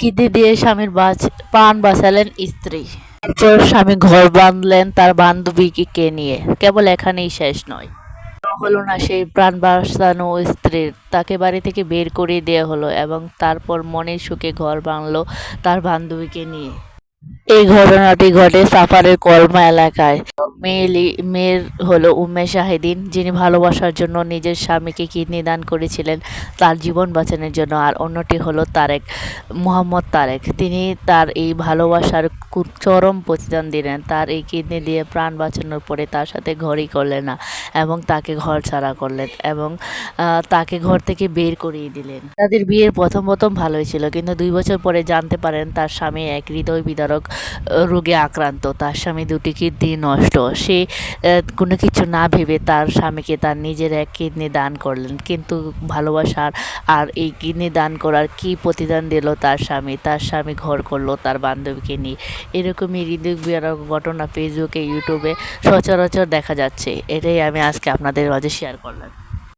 Kidney দিয়ে স্বামীর প্রাণ বাঁচালেন স্ত্রী। স্বামী ঘর বাঁধলেন তার বান্ধবীকে নিয়ে? কেবল এখানেই শেষ নয়। হলো না সেই প্রাণ বাঁচানো স্ত্রীর। তাকে বাড়ি থেকে বের করে দেওয়া হলো এবং তারপর মনের সুখে ঘর বাঁধলো তার বান্ধবীকে নিয়ে। এই ঘটনাটি ঘটে সাফারের কলমা এলাকায়। মেয়ে লি- মেয়ের হলো উম্মে শাহিদিন, যিনি ভালোবাসার জন্য নিজের স্বামীকে কিডনি দান করেছিলেন তার জীবন বাঁচানোর জন্য। আর অন্যটি হলো তারেক, মোহাম্মদ তারেক। তিনি তার এই ভালোবাসার চরম প্রতিদান দিলেন। তার এই কিডনি দিয়ে প্রাণ বাঁচানোর পরে তার সাথে ঘরই করলেন না। এবং তাকে ঘর ছাড়া করলেন এবং তাকে ঘর থেকে বের করিয়ে দিলেন। তাদের বিয়ের প্রথম প্রথম ভালোই ছিল, কিন্তু দুই বছর পরে জানতে পারেন তার স্বামী এক হৃদয় বিদারক রোগে আক্রান্ত। তার স্বামী দুটি কিডনি নষ্ট। সে কোনো কিছু না ভেবে তার স্বামীকে তার নিজের এক কিডনি দান করলেন। কিন্তু ভালোবাসার আর এই কিডনি দান করার কি প্রতিদান দিল তার স্বামী? তার স্বামী ঘর করল তার বান্ধবীকে নিয়ে। এরকমই হৃদয় বিদারক ঘটনা ফেসবুকে ইউটিউবে সচরাচর দেখা যাচ্ছে। এটাই আজকে আপনাদের মাঝে শেয়ার করলাম।